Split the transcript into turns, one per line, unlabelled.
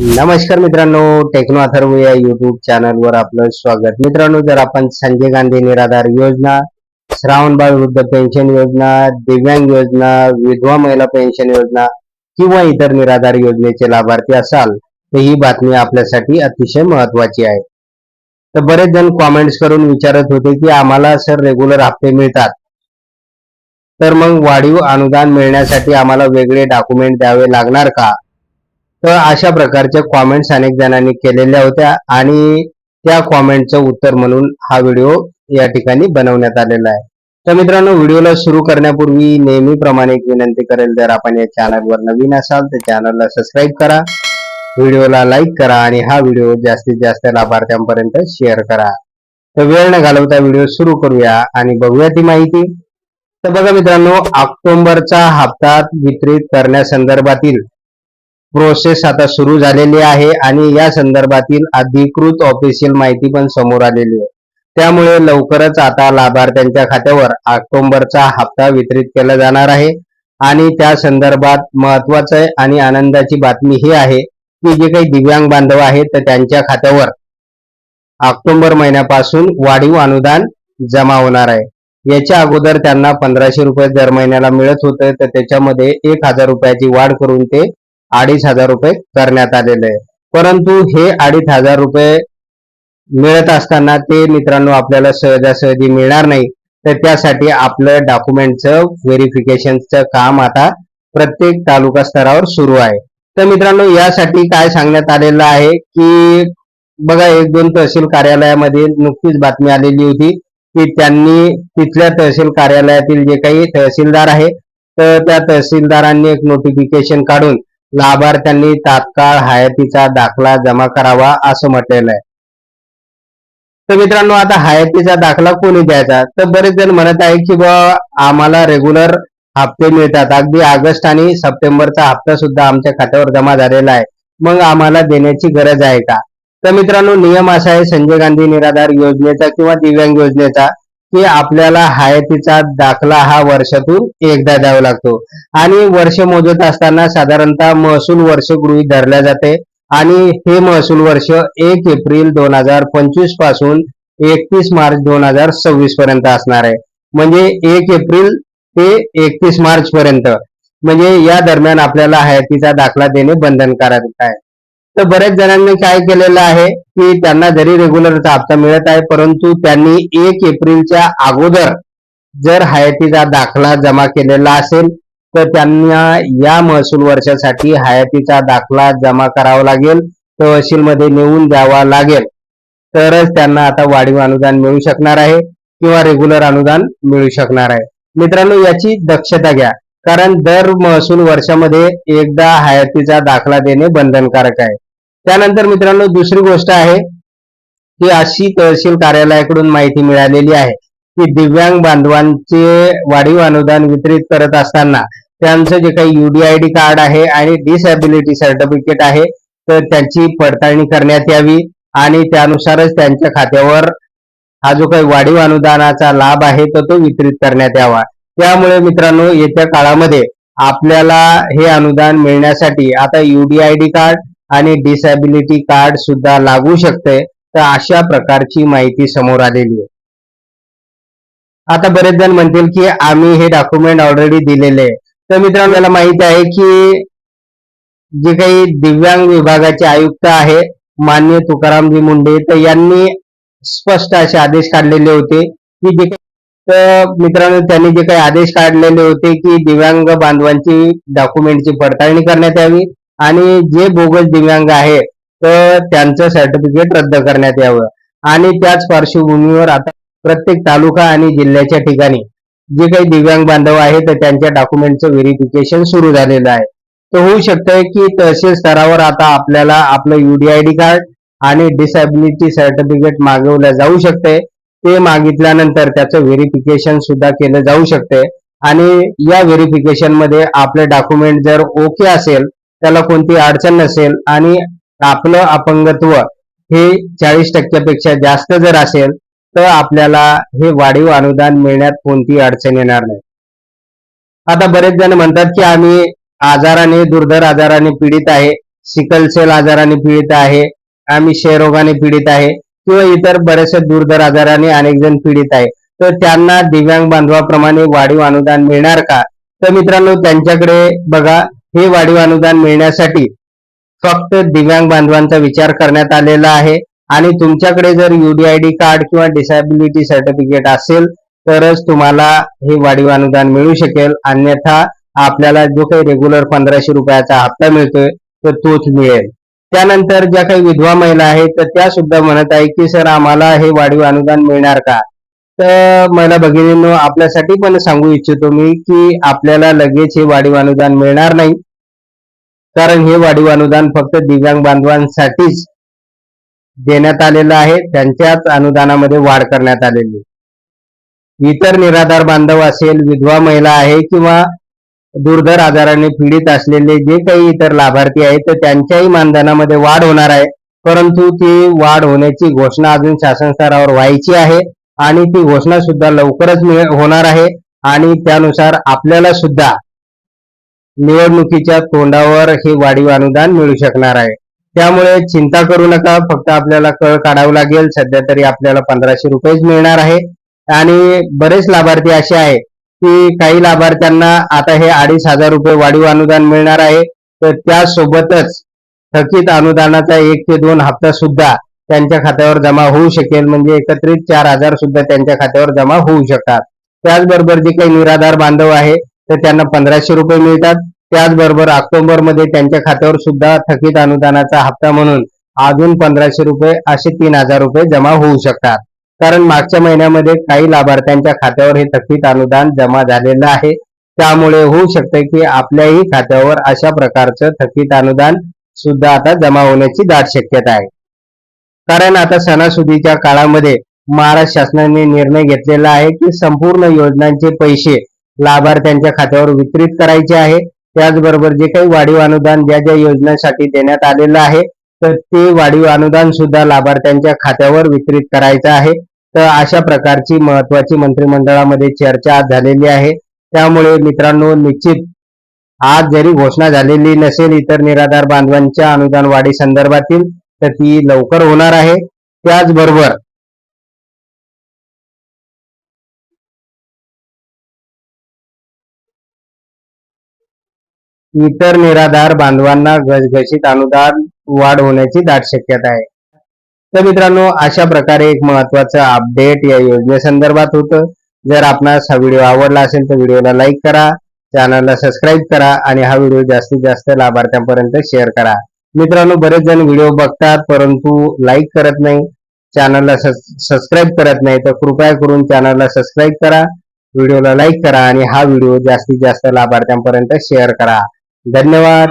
नमस्कार मित्रांनो टेक्नो अथर्व या युट्यूब चॅनलवर आपलं स्वागत. मित्रांनो जर आपण संजय गांधी निराधार योजना श्रावणबाळ वृद्ध पेन्शन योजना दिव्यांग योजना विधवा महिला पेन्शन योजना किंवा इतर निराधार योजनेचे लाभार्थी असाल तर ही बातमी आपल्यासाठी अतिशय महत्वाची आहे. तर बरेच जण कॉमेंट्स करून विचारत होते की आम्हाला सर रेग्युलर हप्ते मिळतात. तर मग वाढीव अनुदान मिळण्यासाठी आम्हाला वेगळे डॉक्युमेंट द्यावे लागणार का? तर अशा प्रकारच्या कॉमेंट्स अनेक जणांनी केलेल्या होत्या आणि त्या कॉमेंटचं उत्तर म्हणून हा व्हिडिओ या ठिकाणी बनवण्यात आलेला आहे. तर मित्रांनो व्हिडिओला सुरू करण्यापूर्वी नेहमीप्रमाणे एक विनंती करेल जर आपण या चॅनलवर नवीन असाल तर चॅनलला सबस्क्राईब करा व्हिडिओला लाईक करा आणि हा व्हिडिओ जास्तीत जास्त लाभार्थ्यांपर्यंत शेअर करा. तर वेळ न घालवता व्हिडिओ सुरू करूया आणि बघूया ती माहिती. तर बघा मित्रांनो ऑक्टोबरचा हप्ता वितरित करण्यासंदर्भातील प्रोसेस आता सुरू झालेली आहे आणि या संदर्भातील अधिकृत ऑफिशियल माहिती पण समोर आलेली आहे. त्यामुळे लवकरच आता लाभार्थ्यांच्या खात्यावर ऑक्टोबरचा हप्ता वितरित केला जाणार आहे. आणि त्या संदर्भात महत्वाचं आणि आनंदाची बातमी ही आहे की जे काही दिव्यांग बांधव आहेत तर त्यांच्या खात्यावर ऑक्टोबर महिन्यापासून वाढीव अनुदान जमा होणार आहे. याच्या अगोदर त्यांना पंधराशे रुपये दर महिन्याला मिळत होतं तर त्याच्यामध्ये एक हजार रुपयाची वाढ करून ते अडीच हजार रुपये करण्यात आलेले आहे. परंतु हे अडीच हजार रुपये मिळत असताना ते मित्रांनो आपल्याला सहजासहजी मिळणार नाही. तर त्यासाठी आपलं डॉक्युमेंटचं व्हेरिफिकेशनचं काम आता प्रत्येक तालुका स्तरावर सुरू आहे. तर मित्रांनो यासाठी काय सांगण्यात आलेलं आहे की बघा एक दोन तहसील कार्यालयामध्ये नुकतीच बातमी आलेली होती की त्यांनी तिथल्या तहसील कार्यालयातील जे काही तहसीलदार आहे तर त्या तहसीलदारांनी एक नोटिफिकेशन काढून लाभार्थ्यांनी तात्काळ हयातीचा दाखला जमा करावा असं म्हटलेलं आहे. तर मित्रांनो आता हयातीचा दाखला कोणी द्यायचा? तर बरेच जण म्हणत आहे की बा आम्हाला रेग्युलर हप्ते मिळतात. अगदी ऑगस्ट आणि सप्टेंबरचा हप्ता सुद्धा आमच्या खात्यावर जमा झालेला आहे. मग आम्हाला देण्याची गरज आहे का? तर मित्रांनो नियम असा आहे संजय गांधी निराधार योजनेचा किंवा दिव्यांग योजनेचा. की आपल्याला हयातीचा दाखला हा वर्षातून एकदा द्यावा लागतो. आणि वर्ष मोजत असताना साधारणतः महसूल वर्ष गृहीत धरल्या जाते. आणि हे महसूल वर्ष एक एप्रिल दोन हजार पंचवीसपासून एकतीस मार्च दोन हजार सव्वीस पर्यंत असणार आहे. म्हणजे एक एप्रिल ते एकतीस मार्च पर्यंत. म्हणजे या दरम्यान आपल्याला हयातीचा दाखला देणे बंधनकारक आहे. तर बऱ्याच जणांनी काय केलेलं आहे की त्यांना जरी रेग्युलरचा हप्ता मिळत आहे परंतु त्यांनी एक एप्रिलच्या अगोदर जर हयातीचा दाखला जमा केलेला असेल तर त्यांना या महसूल वर्षासाठी हयातीचा दाखला जमा करावा लागेल तहसीलमध्ये नेऊन द्यावा लागेल. तरच त्यांना आता वाढीव अनुदान मिळू शकणार आहे किंवा रेग्युलर अनुदान मिळू शकणार आहे. मित्रांनो याची दक्षता घ्या. कारण दर महसूल वर्षामध्ये एकदा हयातीचा दाखला देणे बंधनकारक आहे. त्यानंतर मित्रांनो दुसरी गोष्ट आहे की अशी तहसील कार्यालयाकडून माहिती मिळालेली आहे की दिव्यांग बांधवांचे वाढीव अनुदान वितरित करत असताना त्यांचं जे काही युडीआयडी कार्ड आहे आणि डिसॅबिलिटी सर्टिफिकेट आहे तर त्याची पडताळणी करण्यात यावी आणि त्यानुसारच त्यांच्या खात्यावर हा जो काही वाढीव अनुदानाचा लाभ आहे तर तो वितरित करण्यात यावा. त्यामुळे मित्रांनो येत्या काळामध्ये आपल्याला हे अनुदान मिळण्यासाठी आता युडीआयडी कार्ड आणि डिसॅबिलिटी कार्ड सुद्धा लागू शकते. तर अशा प्रकारची माहिती समोर आलेली आहे. आता बरेच जण म्हणतील की आम्ही हे डॉक्युमेंट ऑलरेडी दिलेले आहे. तर मित्रांनो मला माहिती आहे की जे काही दिव्यांग विभागाचे आयुक्त आहे मान्य तुकारामजी मुंडे तर यांनी स्पष्ट असे आदेश काढलेले होते की जे तर मित्रांनो त्यांनी जे काही आदेश काढलेले होते की दिव्यांग बांधवांची डॉक्युमेंटची पडताळणी करण्यात यावी आणि जे बोगस दिव्यांग आहे तर त्यांचं सर्टिफिकेट रद्द करण्यात यावं. आणि त्याच पार्श्वभूमीवर आता प्रत्येक तालुका आणि जिल्ह्याच्या ठिकाणी जे काही दिव्यांग बांधव आहेत तर त्यांच्या डॉक्युमेंटचं व्हेरिफिकेशन सुरू झालेलं आहे. तर होऊ शकतंय की तहसील स्तरावर आता आपल्याला आपलं युडीआयडी कार्ड आणि डिसॅबिलिटी सर्टिफिकेट मागवलं जाऊ शकते ते मागितल्यानंतर त्याचं व्हेरिफिकेशन सुद्धा केलं जाऊ शकते. आणि या व्हेरिफिकेशनमध्ये आपले डॉक्युमेंट जर ओके असेल त्याला कोणती अडचण नसेल आणि आपलं अपंगत्व हे चाळीस टक्क्यापेक्षा जास्त जर असेल तर आपल्याला हे वाढीव अनुदान मिळण्यात कोणती अडचण येणार नाही. आता बरेच जण म्हणतात की आम्ही आजाराने दुर्धर आजाराने पीडित आहे सिकल सेल आजाराने पीडित आहे आम्ही क्षयरोगाने पीडित आहे. किंवा इतर बऱ्याचशा दुर्धर आजाराने अनेक जण पीडित आहे तर त्यांना दिव्यांग बांधवाप्रमाणे वाढीव अनुदान मिळणार का? तर मित्रांनो त्यांच्याकडे बघा हे वाढीव अनुदान मिळण्यासाठी फक्त दिव्यांग बांधवांचा विचार करण्यात आलेला आहे. आणि तुमच्याकडे जर युडीआयडी कार्ड किंवा डिसॅबिलिटी सर्टिफिकेट असेल तरच तुम्हाला हे वाढीव अनुदान मिळू शकेल. अन्यथा आपल्याला जो काही रेग्युलर पंधराशे रुपयाचा हप्ता मिळतोय तर तोच मिळेल. त्यानंतर ज्या काही विधवा महिला आहेत तर त्या सुद्धा म्हणत आहे की सर आम्हाला हे वाढीव अनुदान मिळणार का? तर महिला भगिनींनो आपल्यासाठी पण सांगू इच्छितो मी की आपल्याला लगेच हे वाढीव अनुदान मिळणार नाही. कारण हे वाढीव अनुदान फक्त दिव्यांग बांधवांसाठीच देण्यात आलेलं आहे. त्यांच्याच अनुदानामध्ये वाढ करण्यात आलेली इतर निराधार बांधव असेल विधवा महिला आहे किंवा दुर्धर आजाराने पीडित असलेले जे काही इतर लाभार्थी आहेत तर त्यांच्याही मानधनामध्ये वाढ होणार आहे. परंतु ती वाढ होण्याची घोषणा अजून शासन स्तरावर व्हायची आहे आणि ती घोषणा सुद्धा लवकरच मिळ- होणार आहे. आणि त्यानुसार आपल्याला सुद्धा निवडणुकीच्या तोंडावर हे वाढीव अनुदान मिळू शकणार आहे. त्यामुळे चिंता करू नका फक्त आपल्याला कळ काढावं लागेल. सध्या तरी आपल्याला पंधराशे रुपयेच मिळणार आहे. आणि बरेच लाभार्थी असे आहे की काही लाभार्थ्यांना आता हे अडीच हजार रुपये वाढीव अनुदान मिळणार आहे. तर त्यासोबतच थकीत अनुदानाचा एक ते दोन हप्ता सुद्धा त्यांच्या खात्यावर जमा होऊ शकेल. म्हणजे एकत्रित चार हजार सुद्धा त्यांच्या खात्यावर जमा होऊ शकतात. त्याचबरोबर जे काही निराधार बांधव आहे तर त्यांना पंधराशे रुपये मिळतात. त्याचबरोबर ऑक्टोबरमध्ये त्यांच्या खात्यावर सुद्धा थकीत अनुदानाचा हप्ता म्हणून अजून पंधराशे रुपये असे तीन हजार रुपये जमा होऊ शकतात. कारण मागच्या महिन्यामध्ये काही लाभार्थ्यांच्या खात्यावर हे थकीत अनुदान जमा झालेलं आहे. त्यामुळे होऊ शकते की आपल्याही खात्यावर अशा प्रकारचं थकीत अनुदान सुद्धा आता जमा होण्याची दाट शक्यता आहे. कारण आता सणासुदीच्या काळामध्ये महाराष्ट्र शासनाने निर्णय घेतलेला आहे की संपूर्ण योजनांचे पैसे लाभार्थ्यांच्या खात्यावर वितरित करायचे आहे. त्याचबरोबर जे काही वाढीव अनुदान ज्या ज्या योजनांसाठी देण्यात आलेलं आहे तर ते वाढीव अनुदान सुद्धा लाभार्थ्यांच्या खात्यावर वितरित करायचं आहे. तर अशा प्रकारची महत्वाची मंत्रिमंडळामध्ये चर्चा आज झालेली आहे. त्यामुळे मित्रांनो निश्चित आज जरी घोषणा झालेली नसेल इतर निराधार बांधवांच्या अनुदान वाढी संदर्भातील तर ती लवकर होणार आहे. त्याचबरोबर इतर निराधार बांधवांना घसघशीत अनुदान वाढ होण्याची दाट शक्यता आहे. तर मित्रांनो अशा प्रकारे एक महत्वाचं अपडेट या योजनेसंदर्भात होतं. जर आपणास हा व्हिडिओ आवडला असेल तर व्हिडिओला लाईक करा. चॅनलला सबस्क्राईब करा आणि हा व्हिडिओ जास्तीत जास्त लाभार्थ्यांपर्यंत शेअर करा. मित्रांनो बरेच जण व्हिडिओ बघतात परंतु लाईक करत नाही. चॅनलला सबस्क्राईब करत नाही तर कृपया करून चॅनलला सबस्क्राईब करा. व्हिडिओला लाईक करा आणि हा व्हिडिओ जास्तीत जास्त लाभार्थ्यांपर्यंत शेअर करा. धन्यवाद.